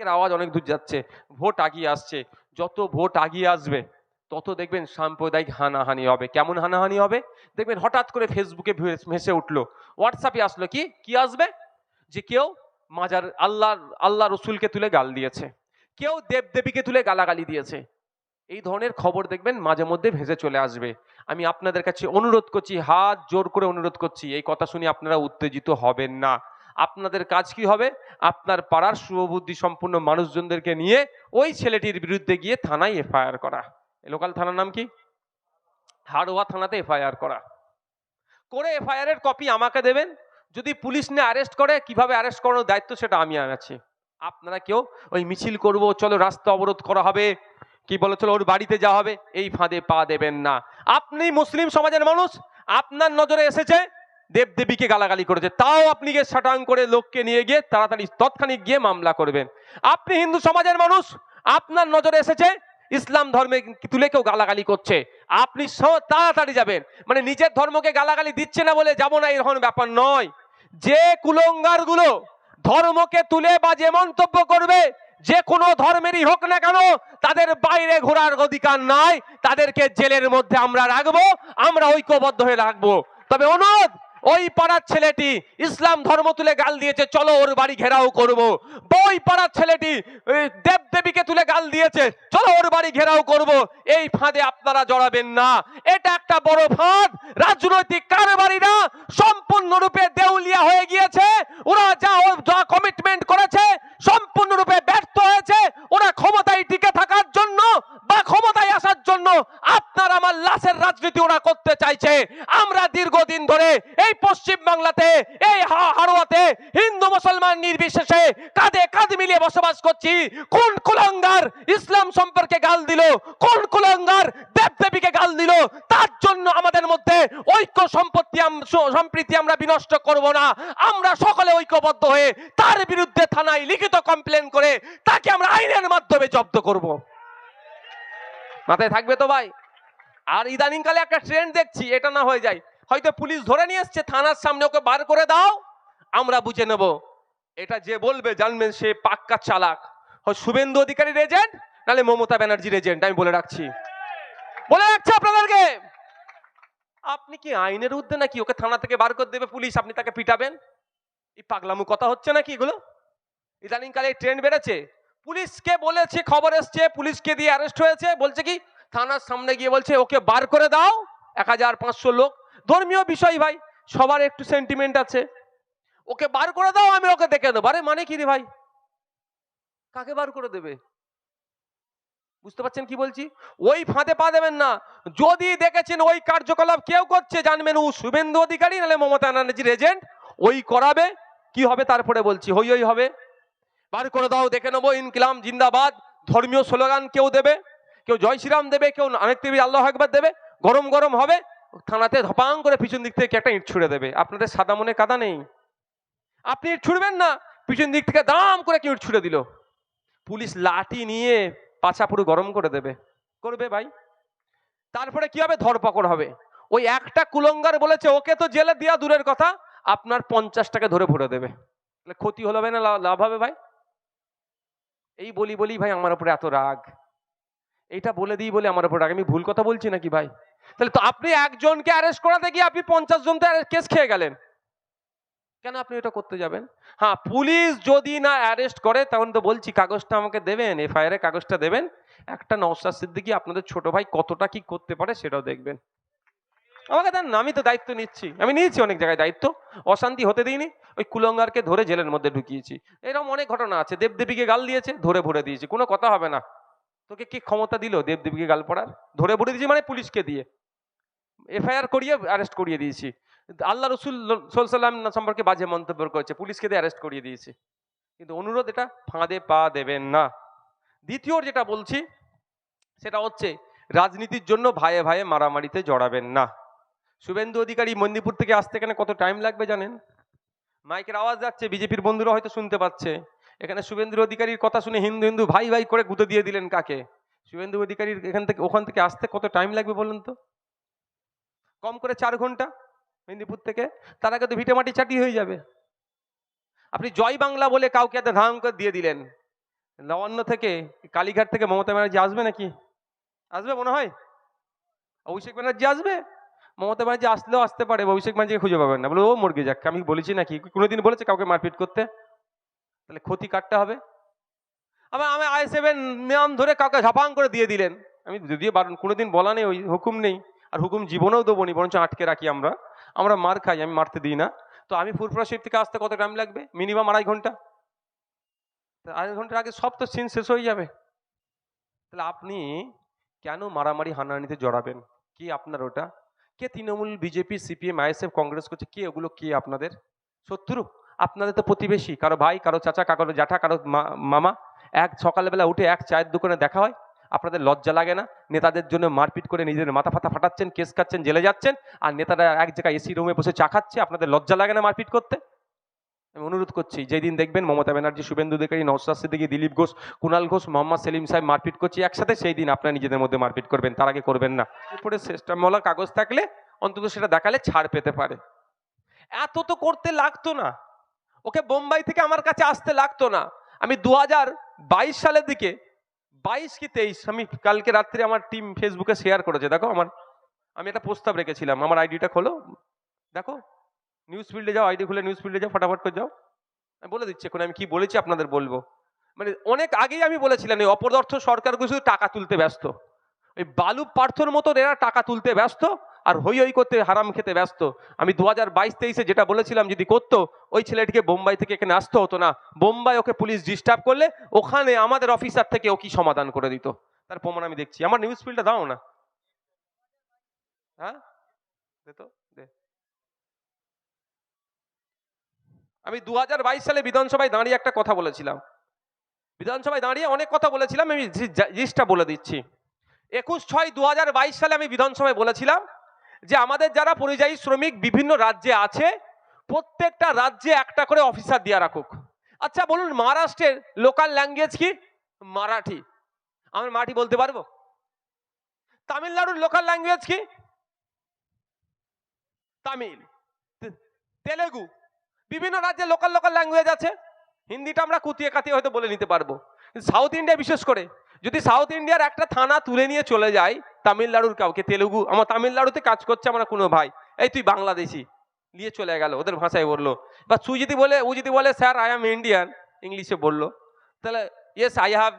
মাইকের আওয়াজ অনেক দূর যাচ্ছে, ভোট আগিয়ে আসছে, যত ভোট আগিয়ে আসবে, তত দেখবেন সাম্প্রদায়িক হানাহানি হবে। কেমন হানাহানি হবে? দেখবেন হঠাৎ করে ফেসবুকে ভেসে উঠল হোয়াটসঅ্যাপে আসলো, কি? কি আসবে? যে কেউ মাজার, আল্লাহ আল্লাহ রসুলকে তুলে গাল দিয়েছে, কেউ দেবদেবীকে তুলে গালাগালি দিয়েছে। এই ধরনের খবর দেখবেন মাঝে মধ্যে ভেসে চলে আসবে। আমি আপনাদের কাছে অনুরোধ করছি, হাত জোর করে অনুরোধ করছি, এই কথা শুনে আপনারা উত্তেজিত হবেন না। আপনাদের কাজ কি হবে? আপনার পাড়ার শুভবুদ্ধি সম্পূর্ণ মানুষজনদেরকে নিয়ে ওই ছেলেটির বিরুদ্ধে গিয়ে থানায় এফআইআর করা। লোকাল থানার নাম কি? হাড়োয়া থানাতে এফআইআর করা। করে এফআইআর এর কপি আমাকে দেবেন। যদি পুলিশ নিয়ে অ্যারেস্ট করে, কীভাবে অ্যারেস্ট করানোর দায়িত্ব সেটা আমি আছি আপনারা কেউ ওই মিছিল করব, চলো রাস্তা অবরোধ করা হবে, কি বলো, চলো ওর বাড়িতে যাওয়া হবে, এই ফাঁদে পা দেবেন না। আপনি মুসলিম সমাজের মানুষ, আপনার নজরে এসেছে দেবদেবীকে গালাগালি করেছে। তাও আপনি গিয়ে শাটাং করে লোককে নিয়ে গিয়ে তাড়াতাড়ি তৎক্ষণিক গিয়ে মামলা করবেন। আপনি হিন্দু সমাজের মানুষ, আপনার নজরে এসেছে, ইসলাম ধর্মে তুলে কেউ গালাগালি করছে। আপনি তাড়াতাড়ি যাবেন। মানে নিজের ধর্মকে গালাগালি দিচ্ছে না বলে যাব না এরকম ব্যাপার নয়। যে কুলঙ্গারগুলো ধর্মকে তুলে বা যে মন্তব্য করবে, যে কোনো ধর্মেরই হোক না কেন, তাদের বাইরে ঘোরার অধিকার নাই। তাদেরকে জেলের মধ্যে আমরা রাখব, আমরা ঐক্যবদ্ধ হয়ে রাখব। তবে অনুরোধ ওই পাড়ার ছেলেটি ইসলাম ধর্ম তুলে গাল দিয়েছে, চলো ওর বাড়ি ঘেরাও করব। ওই পাড়ার ছেলেটি দেব দেবীকে তুলে গাল দিয়েছে, চলো ওর বাড়ি ঘেরাও করব। এই ফাঁদে আপনারা জড়াবেন না। এটা একটা বড় ফাঁদ। রাজনৈতিক কারবারিরা সম্পূর্ণরূপে দেউলিয়া হয়ে গিয়েছে। ওরা যা যা কমিটমেন্ট করেছে, সম্পূর্ণরূপে ব্যর্থ হয়েছে। ওরা ক্ষমতায় টিকে থাকার জন্য বা ক্ষমতায় আসার জন্য আপনার আমার লাশের রাজনীতি ওরা করতে চাইছে। আমরা দীর্ঘদিন ধরে এই পশ্চিম বাংলাতে, এই হাড়োয়াতে হিন্দু মুসলমান নির্বিশেষে কাঁধে কাঁধ মিলিয়ে বসবাস করছি। কোন কুলঙ্গার ইসলাম সম্পর্কে গাল দিল? কোন কুলঙ্গার দেবদেবীকে গাল দিল? তার জন্য আমাদের মধ্যে ঐক্য সম্পত্তি সম্প্রীতি আমরা বিনষ্ট করব না। আমরা সকলে ঐক্যবদ্ধ হয়ে তার বিরুদ্ধে থানায় লিখিত কমপ্লেন করে তাকে আমরা আইনের মাধ্যমে জব্দ করব। মাথায় থাকবে তো ভাই? আর ইদানিং কালে একটা ট্রেন্ড দেখছি, এটা না হয়ে যায়। হয়তো পুলিশ ধরে নিয়ে এসছে, থানার সামনে ওকে বার করে দাও, আমরা বুঝে নেব। এটা যে বলবে জানবেন সে পাক্কা চালাক। হয় শুভেন্দু অধিকারীর এজেন্ট নাহলে মমতা ব্যানার্জির এজেন্ট আমি বলে রাখছি। বলে রাখছি আপনাদেরকে। আপনি কি আইনের ঊর্ধ্বে নাকি ওকে থানা থেকে বার করে দেবে পুলিশ? আপনি তাকে পিটাবেন? এই পাগলামু কথা হচ্ছে নাকি এগুলো? ইদানিং কালে ট্রেন্ড বেড়েছে। পুলিশকে বলেছে, খবর এসছে, পুলিশকে দিয়ে অ্যারেস্ট হয়েছে। বলছে কি, থানার সামনে গিয়ে বলছে, ওকে বার করে দাও, এক হাজার পাঁচশো লোক ধর্মীয় বিষয় ভাই, সবার একটু সেন্টিমেন্ট আছে। ওকে বার করে দাও, আমি ওকে দেখে দেবো আরে মানে কি রে ভাই? কাকে বার করে দেবে? বুঝতে পারছেন কি বলছি? ওই ফাঁদে পা দেবেন না। যদি দেখেছেন ওই কার্যকলাপ কেউ করছে, জানবেন ও শুভেন্দু অধিকারী, নাহলে মমতা ব্যানার্জির এজেন্ট ওই করাবে। কি হবে তারপরে বলছি, হই হই হবে। বার করে দাও, দেখে নেব, ইনকিলাম, জিন্দাবাদ। ধর্মীয় স্লোগান কেউ দেবে? কেউ জয় শ্রীরাম দেবে, কেউ অনেক আল্লাহ একবার দেবে? গরম গরম হবে। থানাতে ধপাং করে পিছন দিক থেকে একটা ইট ছুড়ে দেবে। আপনাদের সাদা মনে কাদা নেই। আপনি ইট ছুড়বেন না, পিছন দিক থেকে দাম করে কেউ ইট ছুড়ে দিল। পুলিশ লাঠি নিয়ে পাছা পুরো গরম করে দেবে। করবে ভাই। তারপরে কি হবে? ধরপকড় হবে। ওই একটা কুলঙ্গার বলেছে, ওকে তো জেলে দেওয়া দূরের কথা, আপনার পঞ্চাশ টাকা ধরে ভরে দেবে। তাহলে ক্ষতি হলো না লাভ হবে ভাই? এই বলি বলি ভাই আমার উপরে এত রাগ। এইটা বলে দিই বলে আমার উপর রাগ। আমি ভুল কথা বলছি নাকি ভাই? তাহলে তো আপনি একজনকে অ্যারেস্ট করাতে গিয়ে আপনি পঞ্চাশ জন কেস খেয়ে গেলেন। কেন আপনি এটা করতে যাবেন? হ্যাঁ পুলিশ যদি না অ্যারেস্ট করে, তখন তো বলছি, কাগজটা আমাকে দেবেন এফআইআর কাগজটা দেবেন। একটা নওশাদ সিদ্দিকি আপনাদের ছোট ভাই কতটা কি করতে পারে সেটাও দেখবেন। আমাকে দেন আমি তো দায়িত্ব নিচ্ছি। আমি নিয়েছি অনেক জায়গায় দায়িত্ব, অশান্তি হতে দিইনি। ওই কুলঙ্গারকে ধরে জেলের মধ্যে ঢুকিয়েছি। এরকম অনেক ঘটনা আছে, দেবদেবীকে গাল দিয়েছে, ধরে ভরে দিয়েছি, কোনো কথা হবে না। তোকে কি ক্ষমতা দিল? দেবদেবীকে গাল পড়ার? ধরে ভরে দিয়েছি মানে পুলিশকে দিয়ে। এফআইআর করিয়ে অ্যারেস্ট করিয়ে দিয়েছি। আল্লাহ রসুল সাল্লাম সম্পর্কে বাজে মন্তব্য করেছে। পুলিশকে দিয়ে অ্যারেস্ট করিয়ে দিয়েছি। কিন্তু অনুরোধ এটা ফাঁদে পা দেবেন না। দ্বিতীয় যেটা বলছি, সেটা হচ্ছে রাজনীতির জন্য ভাইয়ে ভাইয়ে মারামারিতে জড়াবেন না। শুভেন্দু অধিকারী মন্দিপুর থেকে আসতে এখানে কত টাইম লাগবে জানেন? মাইকের আওয়াজ যাচ্ছে, বিজেপির বন্ধুরা হয়তো শুনতে পাচ্ছে। এখানে শুভেন্দু অধিকারীর কথা শুনে হিন্দু হিন্দু ভাই ভাই করে গুঁতো দিয়ে দিলেন কাকে? শুভেন্দু অধিকারীর এখান থেকে, ওখান থেকে আসতে কত টাইম লাগবে বলুন তো? কম করে চার ঘণ্টা মেদিনীপুর থেকে? তার আগে তো ভিটে মাটি চাটি হয়ে যাবে। আপনি জয় বাংলা বলে কাউকে এত ধাম করে দিয়ে দিলেন। নবান্ন থেকে, কালীঘাট থেকে মমতা ব্যানার্জি আসবে নাকি? আসবে মনে হয়? অভিষেক ব্যানার্জি আসবে? মমতা ব্যানার্জি আসলেও আসতে পারে, অভিষেক ব্যানার্জিকে খুঁজে পাবেন না। বলে, ও, মর্গে যাক, আমি বলেছি নাকি? কোনোদিন বলেছে কাউকে মারপিট করতে? তাহলে ক্ষতি কাটতে হবে? আবার আমি সেভেন নাম ধরে কাউকে ঝাপাং করে দিয়ে দিলেন। আমি যদিও বারণ, কোনোদিন বলা নেই, ওই হুকুম নেই। আর হুকুম জীবনেও দেবো নি বরঞ্চ আটকে রাখি আমরা। আমরা মার খাই, আমি মারতে দিই না। তো আমি ফুরফুরা শরীফ থেকে আসতে কত টাইম লাগবে? মিনিমাম আড়াই ঘণ্টা। আড়াই ঘণ্টার আগে সব তো সিন শেষ হয়ে যাবে। তাহলে আপনি কেন মারামারি হানাহানিতে জড়াবেন? কি আপনার ওটা? কে Trinamool, BJP, CPM, ISF, Congress করছে? কে ওগুলো? কে আপনাদের? শত্রু? আপনাদের তো প্রতিবেশী, কারও ভাই, কারও চাচা, কারও জ্যাঠা, কারও মামা। এক সকালবেলা উঠে এক চায়ের দোকানে দেখা হয়। আপনাদের লজ্জা লাগে না? নেতাদের জন্য মারপিট করে নিজেদের মাথা ফাতা ফাটাচ্ছেন, কেস খাচ্ছেন, জেলে যাচ্ছেন, আর নেতারা এক জায়গায় এসি রুমে বসে চা খাচ্ছে, আপনাদের লজ্জা লাগে না মারপিট করতে? আমি অনুরোধ করছি, যেদিন দেখবেন মমতা ব্যানার্জি, শুভেন্দু অধিকারী, নওশাদ সিদ্দিকী, দিলীপ ঘোষ কুণাল ঘোষ, মোহাম্মদ সেলিম সাহেব মারপিট করছি, একসাথে সেই দিন আপনারা নিজেদের মধ্যে মারপিট করবেন, তার আগে করবেন না। এরপরে সিস্টেমওয়ালা কাগজ থাকলে অন্তত সেটা দেখালে ছাড় পেতে পারে। এত তো করতে লাগতো না। ওকে বোম্বাই থেকে আমার কাছে আসতে লাগতো না। আমি দু বাইশ সালের দিকে, বাইশ কি তেইশ, আমি কালকে রাত্রে আমার টিম ফেসবুকে শেয়ার করেছে। দেখো আমার, আমি একটা প্রস্তাব রেখেছিলাম, আমার আইডিটা খোলো। দেখো নিউজ ফিল্ডে যাও আইডি খুলে নিউজ ফিল্ডে যাও, ফটাফট করে যাও। আমি বলে দিচ্ছি, এখন আমি কি বলেছি আপনাদের বলব? মানে অনেক আগেই আমি বলেছিলাম, এই অপদার্থ সরকারগুলো শুধু টাকা তুলতে ব্যস্ত। ওই বালু পার্থর মতন এরা টাকা তুলতে ব্যস্ত। আর হই হই করতে হারাম খেতে ব্যস্ত। আমি দু হাজার বাইশ তেইশে যেটা বলেছিলাম যদি করতো, ওই ছেলেটিকে বোম্বাই থেকে এখানে আসতে হতো না। বোম্বাই ওকে পুলিশ ডিস্টার্ব করলে ওখানে আমাদের অফিসার থেকে ও কি সমাধান করে দিত? তার প্রমাণ আমি দেখছি। আমার নিউজ ফিল্ডটা দাও না। হ্যাঁ? আমি দু। হাজার বাইশ সালে বিধানসভায় দাঁড়িয়ে একটা কথা বলেছিলাম। বিধানসভায় দাঁড়িয়ে অনেক কথা বলেছিলাম, আমি জিনিসটা বলে দিচ্ছি। একুশ ছয় দু সালে আমি বিধানসভায় বলেছিলাম যে আমাদের যারা পরিযায়ী শ্রমিক বিভিন্ন রাজ্যে আছে, প্রত্যেকটা রাজ্যে একটা করে অফিসার দিয়ে রাখুক। আচ্ছা বলুন, মহারাষ্ট্রের লোকাল ল্যাঙ্গুয়েজ কি? মারাঠি। আমি মারাঠি বলতে পারব? তামিলনাড়ুর লোকাল ল্যাঙ্গুয়েজ কি? তামিল। তেলেগু। বিভিন্ন রাজ্যে লোকাল লোকাল ল্যাঙ্গুয়েজ আছে। হিন্দিটা আমরা কুতিয়ে কাতিয়ে হয়তো বলে নিতে পারব। সাউথ ইন্ডিয়া বিশেষ করে যদি সাউথ ইন্ডিয়ার একটা থানা তুলে নিয়ে চলে যায়, তামিলনাড়ুর কাউকে, তেলুগু, আমার তামিলনাড়ুতে কাজ করছে আমার কোনো ভাই। এই তুই বাংলাদেশি। নিয়ে চলে গেল, ওদের ভাষায় বলল। বা তুই যদি বলে ও যদি বলে, স্যার আই এম ইন্ডিয়ান ইংলিশে বলল। তাহলে yes I have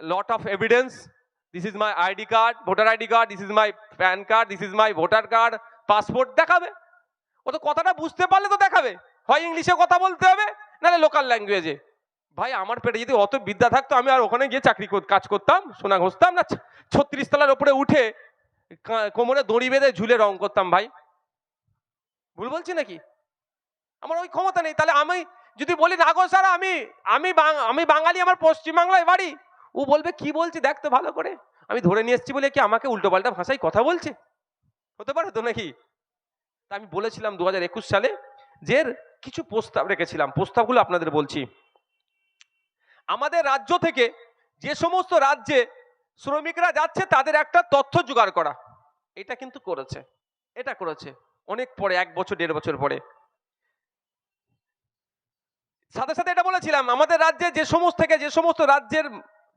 lot of evidence this is my ID card voter ID card this is my PAN card this is my voter card passport দেখাবে? ও তো কথাটা বুঝতে পারলে তো দেখাবে। হয় ইংলিশে কথা বলতে হবে, নাহলে লোকাল ল্যাঙ্গুয়েজে ভাই, আমার পেটে যদি অত বিদ্যা থাকতো, আমি আর ওখানে গিয়ে চাকরি কাজ করতাম, সোনা ঘষতাম, না ছত্রিশ তলার উপরে উঠে কোমরে দড়ি বেঁধে ঝুলে রং করতাম ভাই। ভুল বলছি নাকি? আমার ওই ক্ষমতা নেই। তাহলে আমি যদি বলি না গো স্যার, আমি আমি আমি বাঙালি, আমার পশ্চিমবাংলায় বাড়ি। ও বলবে, কি বলছি দেখ তো ভালো করে। আমি ধরে নিয়ে এসেছি বলে কি আমাকে উল্টোপাল্টা ভাষায় কথা বলছে? হতে পারে তো নাকি? তা আমি বলেছিলাম দু হাজার একুশ সালে যে কিছু প্রস্তাব রেখেছিলাম। প্রস্তাবগুলো আপনাদের বলছি। আমাদের রাজ্য থেকে যে সমস্ত রাজ্যে শ্রমিকরা যাচ্ছে, তাদের একটা তথ্য জোগাড় করা। এটা কিন্তু করেছে। এটা করেছে। অনেক পরে, এক বছর, দেড় বছর পরে। সাথে সাথে এটা বলেছিলাম, আমাদের রাজ্যে যে সমস্ত থেকে যে সমস্ত রাজ্যের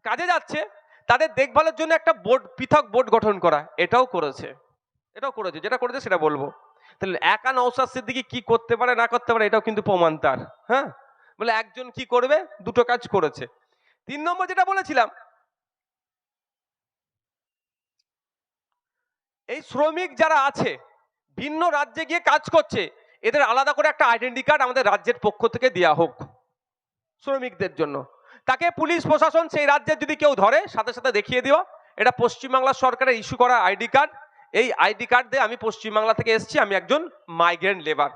কাজে যাচ্ছে, তাদের দেখভালের জন্য একটা বোর্ড, পৃথক বোর্ড গঠন করা। এটাও করেছে। এটাও করেছে। যেটা করেছে, সেটা বলব। তাহলে একা নৌসাদ সিদ্দিকি কি করতে পারে, না করতে পারে, এটাও কিন্তু প্রমাণ তার। হ্যাঁ? বলে একজন কি করবে? দুটো কাজ করেছে। তিন নম্বর যেটা বলেছিলাম, এই শ্রমিক যারা আছে, ভিন্ন রাজ্যে গিয়ে কাজ করছে, এদের আলাদা করে একটা আইডেন্টি কার্ড আমাদের রাজ্যের পক্ষ থেকে দেওয়া হোক শ্রমিকদের জন্য। তাকে পুলিশ, প্রশাসন সেই রাজ্যের যদি কেউ ধরে, সাথে সাথে দেখিয়ে দেওয়া। এটা পশ্চিমবাংলা সরকারের ইস্যু করা আইডি কার্ড। এই আইডি কার্ড দিয়ে আমি পশ্চিমবাংলা থেকে এসেছি, আমি একজন মাইগ্রেন্ট লেবার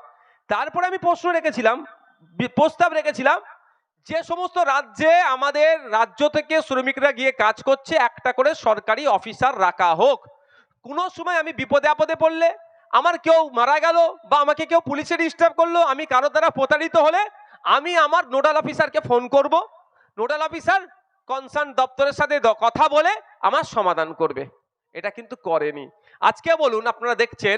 তারপরে আমি প্রশ্ন রেখেছিলাম প্রস্তাব রেখেছিলাম যে সমস্ত রাজ্যে আমাদের রাজ্য থেকে শ্রমিকরা গিয়ে কাজ করছে, একটা করে সরকারি অফিসার রাখা হোক। কোনো সময় আমি বিপদে আপদে পড়লে আমার কেউ মারা গেল বা আমাকে কেউ পুলিশে ডিস্টার্ব করল, আমি কারও দ্বারা প্রতারিত হলে আমি আমার নোডাল অফিসারকে ফোন করব। নোডাল অফিসার কনসার্ন দপ্তরের সাথে কথা বলে আমার সমাধান করবে। এটা কিন্তু করেনি। আজকে বলুন, আপনারা দেখছেন,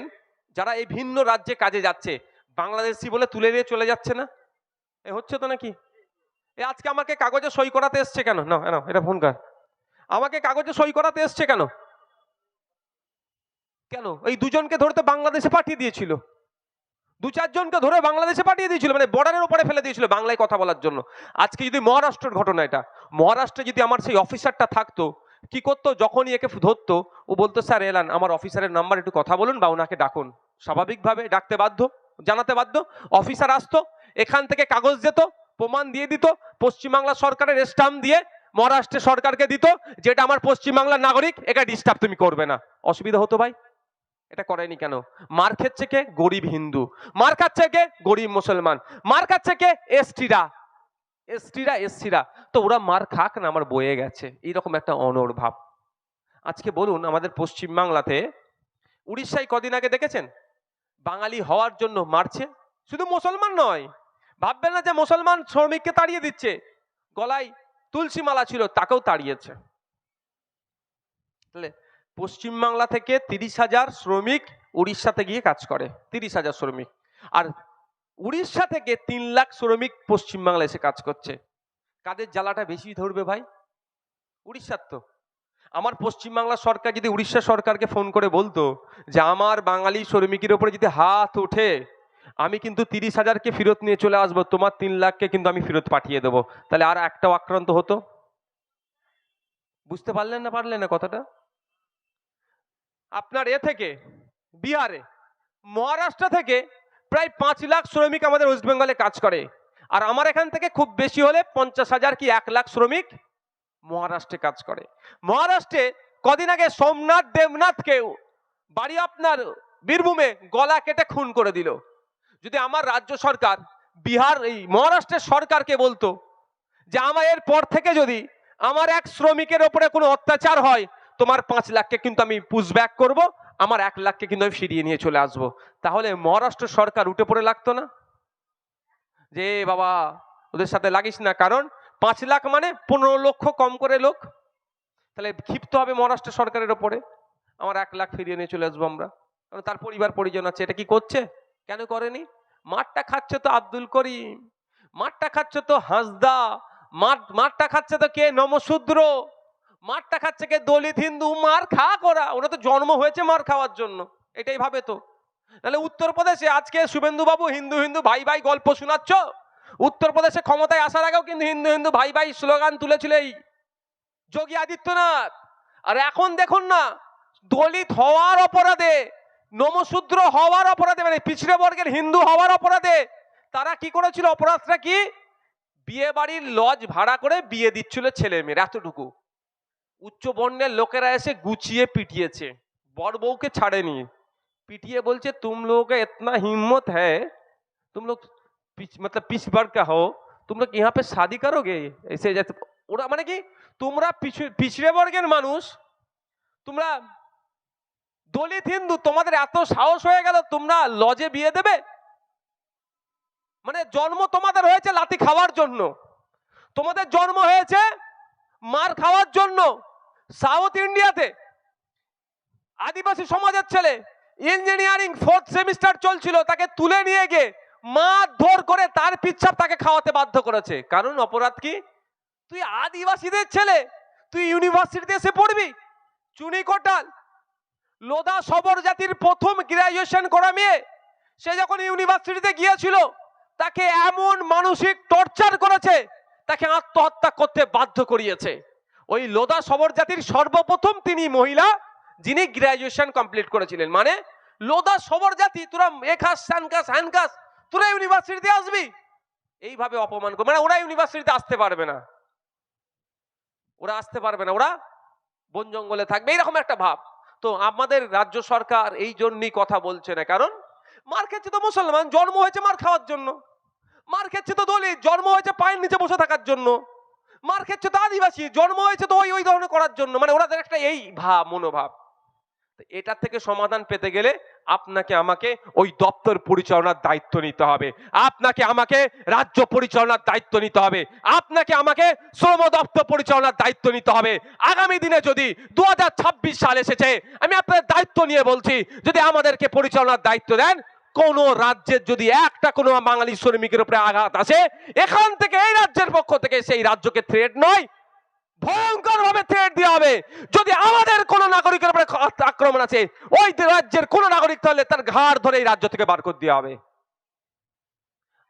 যারা এই ভিন্ন রাজ্যে কাজে যাচ্ছে, বাংলাদেশি বলে তুলে নিয়ে চলে যাচ্ছে না? এ হচ্ছে তো নাকি? এ আজকে আমাকে কাগজে সই করাতে এসছে কেন? না না এটা ফোন কর। আমাকে কাগজে সই করাতে এসছে কেন? কেন? এই দুজনকে ধরে তো বাংলাদেশে পাঠিয়ে দিয়েছিল। দু চারজনকে ধরে বাংলাদেশে পাঠিয়ে দিয়েছিল মানে বর্ডারের উপরে ফেলে দিয়েছিল বাংলায় কথা বলার জন্য। আজকে যদি মহারাষ্ট্রের ঘটনা এটা, মহারাষ্ট্রে যদি আমার সেই অফিসারটা থাকতো, কি করতো? যখনই একে ধরতো, ও বলতো, স্যার, এলান, আমার অফিসারের নাম্বার একটু কথা বলুন বা ওনাকে ডাকুন। স্বাভাবিকভাবে ডাকতে বাধ্য, জানাতে বাধ্য, অফিসার আসতো এখান থেকে কাগজ যেত, প্রমাণ দিয়ে দিত, পশ্চিমবাংলা সরকারের স্টাম্প দিয়ে মহারাষ্ট্রের সরকারকে দিত, যেটা আমার পশ্চিমবাংলার নাগরিক, এটা ডিস্টার্ব তুমি করবে না। অসুবিধা হতো ভাই? এটা করেনি কেন? মার খাচ্ছে কে? গরিব হিন্দু। মার খাচ্ছে কে? গরিব মুসলমান। মার খাচ্ছে কে? এসটিরা। এসটিরা, এসসিরা। তো ওরা মার খাক না, আমার বয়ে গেছে। এইরকম একটা অনর ভাব। আজকে বলুন, আমাদের পশ্চিমবাংলাতে উড়িষ্যায় কদিন আগে দেখেছেন? বাঙালি হওয়ার জন্য মারছে। শুধু মুসলমান নয় ভাববেন না যে মুসলমান শ্রমিককে তাড়িয়ে দিচ্ছে। গলায় তুলসী মালা ছিল, তাকেও তাড়িয়েছে। পশ্চিমবাংলা থেকে তিরিশ হাজার শ্রমিক উড়িষ্যাতে গিয়ে কাজ করে, তিরিশ হাজার শ্রমিক। আর উড়িষ্যা থেকে তিন লাখ শ্রমিক পশ্চিমবাংলা এসে কাজ করছে। কাদের জ্বালাটা বেশি ধরবে ভাই? উড়িষ্যার তো। আমার পশ্চিমবাংলা সরকার যদি উড়িষ্যা সরকারকে ফোন করে বলতো যে, আমার বাঙালি শ্রমিকের উপরে যদি হাত ওঠে আমি কিন্তু তিরিশ হাজারকে ফেরত নিয়ে চলে আসব, তোমার তিন লাখকে কিন্তু আমি ফেরত পাঠিয়ে দেবো। তাহলে আর একটাও আক্রান্ত হতো? বুঝতে পারলেন না পারলেন না কথাটা? আপনার এ থেকে, বিহারে, মহারাষ্ট্র থেকে প্রায় পাঁচ লাখ শ্রমিক আমাদের ওয়েস্ট বেঙ্গলে কাজ করে। আর আমার এখান থেকে খুব বেশি হলে পঞ্চাশ হাজার কি এক লাখ শ্রমিক মহারাষ্ট্রে কাজ করে। মহারাষ্ট্রে কদিন আগে সোমনাথ, দেবনাথকে বাড়ি আপনার বীরভূমে গলা কেটে খুন করে দিল। যদি আমার রাজ্য সরকার, বিহার, এই মহারাষ্ট্রের সরকারকে বলতো যে আমার এর পর থেকে যদি আমার এক শ্রমিকের ওপরে কোনো অত্যাচার হয়, তোমার পাঁচ লাখকে কিন্তু আমি পুশব্যাক করব, আমার এক লাখকে কিন্তু আমি ফিরিয়ে নিয়ে চলে আসব। তাহলে মহারাষ্ট্র সরকার উঠে পড়ে লাগতো না? যে বাবা, ওদের সাথে লাগিস না, কারণ পাঁচ লাখ মানে পনেরো লক্ষ কম করে লোক। তাহলে ক্ষিপ্ত হবে মহারাষ্ট্র সরকারের ওপরে। আমার এক লাখ ফিরিয়ে নিয়ে চলে আসব আমরা। কারণ তার পরিবার পরিজন আছে, এটা কি করছে? কেন করেনি? মাঠটা খাচ্ছে তো আব্দুল করিম, মাঠটা খাচ্ছে তো হাসদা, মাঠ, মাঠটা খাচ্ছে তো কে? নমশূদ্র মারটা খাচ্ছে কে? দলিত হিন্দু, মার খা করা। ওরা তো জন্ম হয়েছে মার খাওয়ার জন্য, এটাই ভাবে তো। তাহলে উত্তরপ্রদেশে আজকে শুভেন্দু বাবু হিন্দু হিন্দু ভাই ভাই গল্প শোনাচ্ছ? উত্তরপ্রদেশে ক্ষমতায় আসার আগেও কিন্তু হিন্দু হিন্দু ভাই ভাই স্লোগান তুলেছিল এই যোগী আদিত্যনাথ, আর এখন দেখুন না, দলিত হওয়ার অপরাধে নমশূদ্র হওয়ার অপরাধে মানে পিছড়ে বর্গের হিন্দু হওয়ার অপরাধে তারা কি করেছিল অপরাধটা কি বিয়ে বাড়ির লজ ভাড়া করে বিয়ে দিচ্ছিল ছেলে মেয়ের এতটুকু উচ্চ বর্ণের লোকেরা এসে গুছিয়ে পিটিয়েছে বর বউকে ছাড়েনি পিটিয়ে বলছে तुम लोग का इतना हिम्मत है तुम लोग पिछ, मतलब पिछ वर्ग का हो तुम लोग यहाँ पे शादी करोगे ऐसे जैसे ওরা মানে কি তোমরা পিছু- পিছড়ে বর্গের মানুষ তোমরা দলিত হিন্দু, তোমাদের এত সাহস হয়ে গেল, তোমরা লজে বিয়ে দেবে? মানে জন্ম তোমাদের হয়েছে লাতি খাওয়ার জন্য। তোমাদের জন্ম হয়েছে মার খাওয়ার জন্য সাউথ ইন্ডিয়াতে। আদিবাসী সমাজের ছেলে, ইঞ্জিনিয়ারিং ফোর্থ সেমিস্টার চলছিল, তাকে তুলে নিয়ে গিয়ে মারধর করে তার পিচ্ছাপ তাকে খাওয়াতে বাধ্য করেছে। কারণ অপরাধ কি? তুই আদিবাসীদের ছেলে, তুই ইউনিভার্সিটিতে এসে পড়বি, চুনি কোটাল লোধা সবর জাতির প্রথম গ্রাজুয়েশন করা মেয়ে, সে যখন ইউনিভার্সিটিতে গিয়েছিল, তাকে এমন মানসিক টর্চার করেছে, তাকে আত্মহত্যা করতে বাধ্য করিয়েছে। ওই লোদা সবর জাতির সর্বপ্রথম তিনি মহিলা, যিনি গ্রাজুয়েশন কমপ্লিট করেছিলেন। মানে লোদা সবর জাতি, তোরা এখাস স্যানকাস হ্যানকাস তোরা ইউনিভার্সিটিতে আসবি? এইভাবে অপমান করে মানে ওরা ইউনিভার্সিটিতে আসতে পারবে না। ওরা আসতে পারবে না, ওরা বন জঙ্গলে থাকবে, এইরকম একটা ভাব। তো আমাদের রাজ্য সরকার এই জন্যই কথা বলছে না। কারণ মার খেচ্ছে তো মুসলমান, জন্ম হয়েছে মার খাওয়ার জন্য। মার খেচ্ছে তো দলিত জন্ম হয়েছে পায়ের নিচে বসে থাকার জন্য। মার খেচ্ছে তো আদিবাসী, জন্ম হয়েছে তো ওই ওই ধরনের করার জন্য। মানে ওনাদের একটা এই ভাব মনোভাব। এটার থেকে সমাধান পেতে গেলে আপনাকে আমাকে ওই দপ্তর পরিচালনার দায়িত্ব নিতে হবে। আপনাকে আমাকে রাজ্য পরিচালনার দায়িত্ব নিতে হবে। আপনাকে আমাকে শ্রম দপ্তর পরিচালনার দায়িত্ব নিতে হবে। আগামী দিনে যদি দু হাজার ছাব্বিশ সাল এসেছে, আমি আপনার দায়িত্ব নিয়ে বলছি, যদি আমাদেরকে পরিচালনার দায়িত্ব দেন, কোন রাজ্যের যদি একটা কোনো বাঙালি শ্রমিকের উপরে আঘাত আসে, এখান থেকে এই রাজ্যের পক্ষ থেকে সেই রাজ্যকে থ্রেট নয় ভয়ঙ্কর ভাবে থ্রেট দেওয়া হবে। যদি আমাদের কোন নাগরিকের উপরে আক্রমণ আছে, ওই রাজ্যের কোন নাগরিক তাহলে তার ঘাড় ধরে এই রাজ্য থেকে বার করে দেওয়া হবে।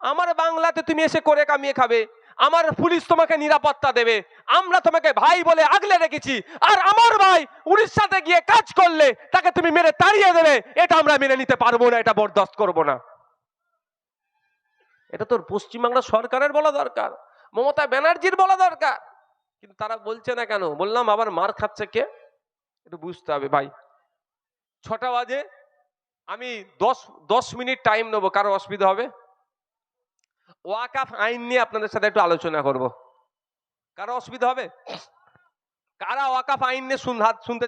আমার বাংলাতে তুমি এসে করে কামিয়ে খাবে। আমার পুলিশ তোমাকে নিরাপত্তা দেবে। আমরা তোমাকে ভাই বলে আগলে রেখেছি। আর আমার ভাই উড়িষ্যাতে গিয়ে কাজ করলে তাকে তুমি মেরে তাড়িয়ে দেবে। এটা আমরা মেনে নিতে পারব না, এটা বরদাস্ত করব না। এটা তোর পশ্চিমবাংলা সরকারের বলা দরকার। মমতা ব্যানার্জির বলা দরকার। কিন্তু তারা বলছে না কেন? বললাম, আবার মার খাচ্ছে কে? একটু বুঝতে হবে, ভাই। ছটা বাজে, আমি দশ দশ মিনিট টাইম নেব, কারও অসুবিধা হবে? ওয়াকাফ আইন নিয়ে আপনাদের সাথে একটু আলোচনা করব। কারও অসুবিধা হবে? কারা ওয়াকাফ আইন নিয়ে শুনতে